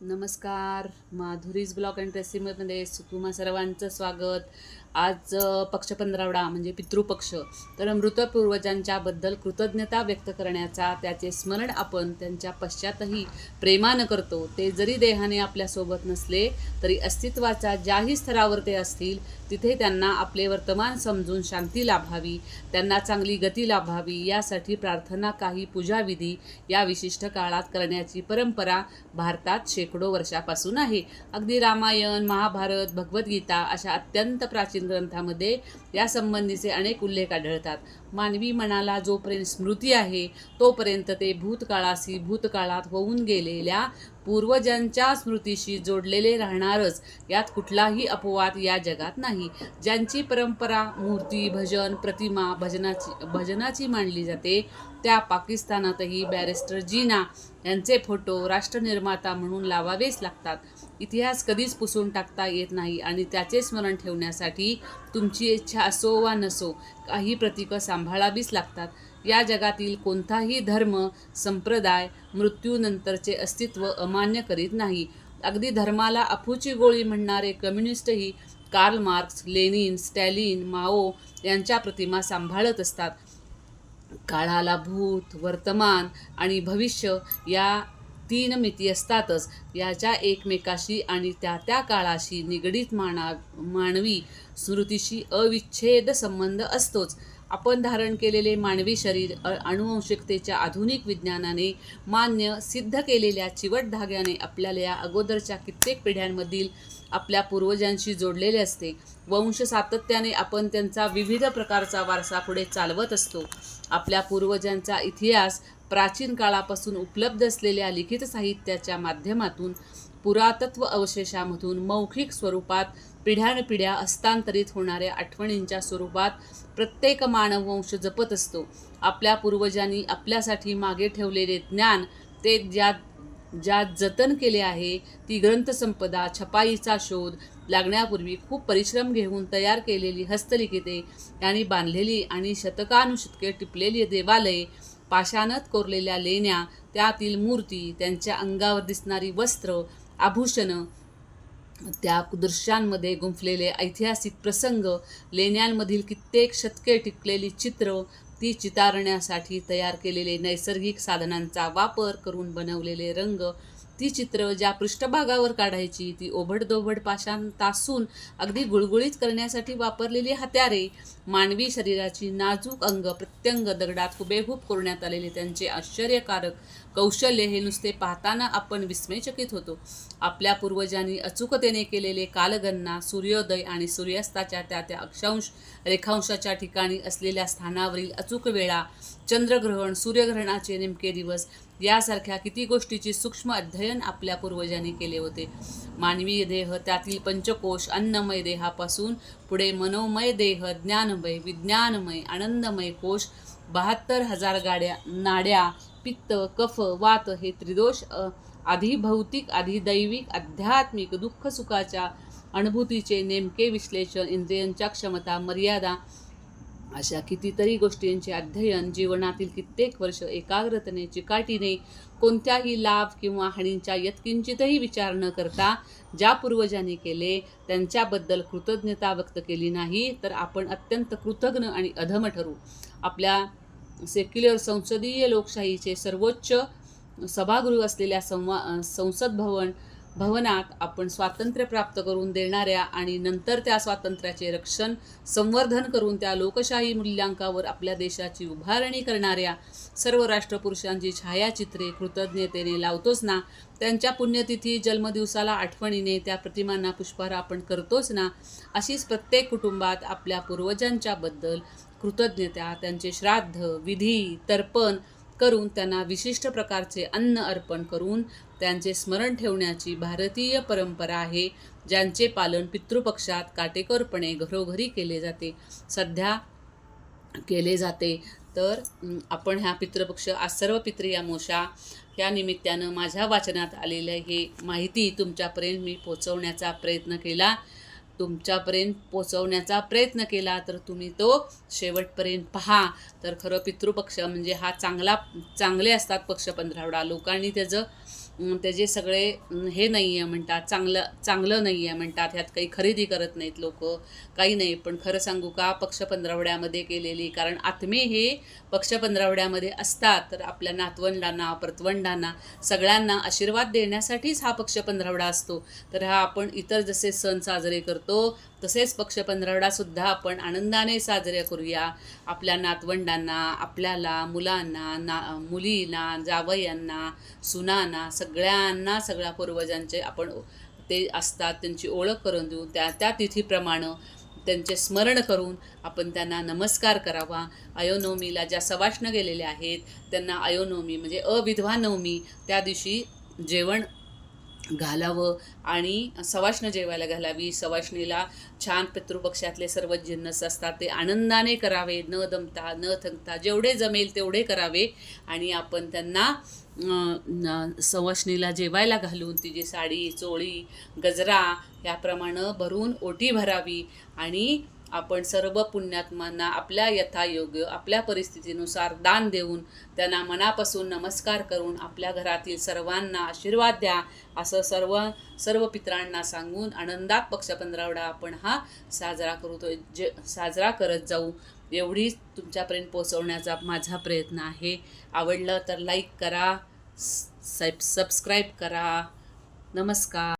नमस्कार. Madhuri's blog and रेसिपीमध्ये तुम्हा सर्वांचं स्वागत. आज पक्ष पंधरावडा म्हणजे पितृपक्ष. तर मृत पूर्वजांच्याबद्दल कृतज्ञता व्यक्त करण्याचा त्याचे स्मरण आपण त्यांच्या पश्चातही प्रेमानं करतो. ते जरी देहाने आपल्यासोबत नसले तरी अस्तित्वाच्या ज्याही स्तरावर ते असतील तिथे त्यांना आपले वर्तमान समजून शांती लाभावी त्यांना चांगली गती लाभावी यासाठी प्रार्थना काही पूजाविधी या विशिष्ट काळात करण्याची परंपरा भारतात शेकडो वर्षापासून आहे. अगदी रामायण महाभारत भगवद्गीता अशा अत्यंत प्राचीन ग्रंथामध्ये यासंबंधीचे अनेक उल्लेख आढळतात. मानवी मनाला जोपर्यंत स्मृती आहे तोपर्यंत ते भूतकाळाशी भूतकाळात होऊन गेलेल्या पूर्वजांच्या स्मृतीशी जोडलेले राहणारच. यात कुठलाही अपवाद या जगात नाही. ज्यांची परंपरा मूर्ती भजन प्रतिमा भजनाची भजनाची मानली जाते त्या पाकिस्तानातही बॅरिस्टर जीना यांचे फोटो राष्ट्रनिर्माता म्हणून लावावेच लागतात. इतिहास कधीच पुसून टाकता येत नाही आणि त्याचे स्मरण ठेवण्यासाठी तुमची इच्छा असो वा नसो काही प्रतीकं सांभाळावीच लागतात. या जगातील कोणताही धर्म संप्रदाय मृत्यूनंतरचे अस्तित्व अमान्य करीत नाही. अगदी धर्माला अफूची गोळी म्हणणारे कम्युनिस्टही Karl Marx Lenin Stalin Mao यांच्या प्रतिमा सांभाळत असतात. काळाला भूत वर्तमान आणि भविष्य या तीन मिती असतातच. याच्या एकमेकाशी आणि त्या त्या काळाशी निगडीत माना मानवी स्मृतीशी अविच्छेद संबंध असतोच. आपण धारण केलेले मानवी शरीर अ- अनुवंशिकतेच्या आधुनिक विज्ञानाने मान्य सिद्ध केलेल्या चिवट धाग्याने आपल्याला या अगोदरच्या कित्येक पिढ्यांमधील आपल्या पूर्वजांशी जोडलेले असते. वंश सातत्याने आपण त्यांचा विविध प्रकारचा वारसा पुढे चालवत असतो. आपल्या पूर्वजांचा इतिहास प्राचीन काळापासून उपलब्ध असलेल्या लिखित साहित्याच्या माध्यमातून पुरातत्व अवशेषामधून मौखिक स्वरूपात पिढ्यानपिढ्या हस्तांतरित होणाऱ्या आठवणींच्या स्वरूपात प्रत्येक मानववंश जपत असतो. आपल्या पूर्वजांनी आपल्यासाठी मागे ठेवलेले ज्ञान ते ज्या ज्या जतन केले आहे ती ग्रंथसंपदा छपाईचा शोध लागण्यापूर्वी खूप परिश्रम घेऊन तयार केलेली हस्तलिखिते यांनी बांधलेली आणि शतकानुशतके टिपलेली देवालये पाषाणात कोरलेल्या लेण्या त्यातील मूर्ती त्यांच्या अंगावर दिसणारी वस्त्र आभूषणं त्या दृश्यांमध्ये गुंफलेले ऐतिहासिक प्रसंग लेण्यांमधील कित्येक शतके टिकलेली चित्र ती चितारण्यासाठी तयार केलेले नैसर्गिक साधनांचा वापर करून बनवलेले रंग ती चित्र ज्या पृष्ठभागावर काढायची ती ओभडदोभड पाशांतासून अगदी गुळगुळीत करण्यासाठी वापरलेली हत्यारे मानवी शरीराची नाजूक अंग प्रत्यंग दगडात हुबेहूब करण्यात आलेले त्यांचे आश्चर्यकारक कौशल्य हे नुसते पाहताना आपण विस्मयचकित होतो. आपल्या पूर्वजांनी अचूकतेने केलेले कालगणना सूर्योदय आणि सूर्यास्ताच्या त्या त्या अक्षांश रेखांशाच्या ठिकाणी असलेल्या स्थानावरील अचूक वेळा चंद्रग्रहण सूर्यग्रहणाचे नेमके दिवस यासारख्या किती गोष्टीची सूक्ष्म अध्ययन आपल्या पूर्वजांनी केले होते. मानवी देह त्यातील पंचकोश अन्नमय देहापासून पुढे मनोमय देह ज्ञानमय विज्ञानमय आनंदमय कोश बहात्तर हजार गाड्या नाड्या पित्त कफ वात हे त्रिदोष आधी भौतिक आधी दैविक आध्यात्मिक दुःख सुखाच्या अनुभूतीचे नेमके विश्लेषण इंद्रियांच्या क्षमता मर्यादा अशा कितीतरी गोष्टींचे अध्ययन जीवनातील कित्येक वर्ष एकाग्रतेने चिकाटीने कोणत्याही लाभ किंवा हानींच्या यत्किंचितही विचार न करता ज्या पूर्वजांनी केले त्यांच्याबद्दल कृतज्ञता व्यक्त केली नाही तर आपण अत्यंत कृतज्ञ आणि अधम ठरू. आपल्या सेक्युलर संसदीय लोकशाहीचे सर्वोच्च सभागृह असलेल्या संवा संसद भवन भवनात आपण स्वातंत्र्य प्राप्त करून देणाऱ्या आणि नंतर त्या स्वातंत्र्याचे रक्षण संवर्धन करून त्या लोकशाही मूल्यांकावर आपल्या देशाची उभारणी करणाऱ्या सर्व राष्ट्रपुरुषांची छायाचित्रे कृतज्ञतेने लावतोच ना? त्यांच्या पुण्यतिथी जन्मदिवसाला आठवणीने त्या प्रतिमांना पुष्पहार आपण करतोच ना? अशीच प्रत्येक कुटुंबात आपल्या पूर्वजांच्याबद्दल कृतज्ञता त्यांचे श्राद्ध विधी तर्पण करून त्यांना विशिष्ट प्रकारचे अन्न अर्पण करून त्यांचे स्मरण ठेवण्याची भारतीय परंपरा आहे ज्यांचे पालन पितृपक्षात काटेकोरपणे घरोघरी केले जाते. सध्या केले जाते. तर आपण ह्या पितृपक्ष आज सर्व पितृयामोशा ह्या निमित्तानं माझ्या वाचनात आलेलं हे माहिती तुमच्यापर्यंत मी पोचवण्याचा प्रयत्न केला. तुमच्यापर्यंत पोचवण्याचा प्रयत्न केला तर तुम्ही तो शेवटपर्यंत पहा. तर खरं पितृपक्ष म्हणजे हा चांगला चांगले असतात पक्ष पंधरावडा. लोकांनी त्याचं त्याचे सगळे हे नाही आहे म्हणतात चांगलं चांगलं नाही आहे म्हणतात ह्यात काही खरेदी करत नाहीत लोक काही नाही. पण खरं सांगू का पक्ष पंधरावड्यामध्ये केलेली कारण आत्मे हे पक्ष पंधरावड्यामध्ये असतात. तर आपल्या नातवंडांना परतवंडांना सगळ्यांना आशीर्वाद देण्यासाठीच हा पक्ष पंधरावडा असतो. तर हा आपण इतर जसे सण साजरे करतो तसेच पक्ष पंधरावडासुद्धा आपण आनंदाने साजरे करूया. आपल्या नातवंडांना आपल्याला मुलांना ना मुलींना जावयांना सुनांना सगळ्यांना सगळ्या पूर्वजांचे आपण ते असतात त्यांची ओळख करून देऊ त्या त्या तिथीप्रमाणे त्यांचे स्मरण करून आपण त्यांना नमस्कार करावा. अयोनवमीला ज्या सवाष्ण गेलेल्या आहेत त्यांना अयोनवमी म्हणजे अविधवा नवमी त्या दिवशी जेवण घालावं आणि सवाष्ण जेवायला घालावी. सवाष्णीला छान पितृपक्षातले सर्व जिन्नस असतात ते आनंदाने करावे. न दमता न थंकता जेवढे जमेल तेवढे करावे आणि आपण त्यांना सवाष्णीला जेवायला घालून तिची साडी चोळी गजरा याप्रमाणे भरून ओटी भरावी आणि आपण सर्व पुण्यात्मांना आपल्या यथायोग्य आपल्या परिस्थितीनुसार दान देऊन त्यांना मनापासून नमस्कार करून आपल्या घरातील सर्वांना आशीर्वाद द्या असं सर्व सर्व पित्रांना सांगून आनंदात पक्ष पंधरावडा आपण हा साजरा करतो जे साजरा करत जाऊ एवढीच तुमच्यापर्यंत पोचवण्याचा माझा प्रयत्न आहे. आवडलं तर लाईक करा सब सबस्क्राईब करा. नमस्कार.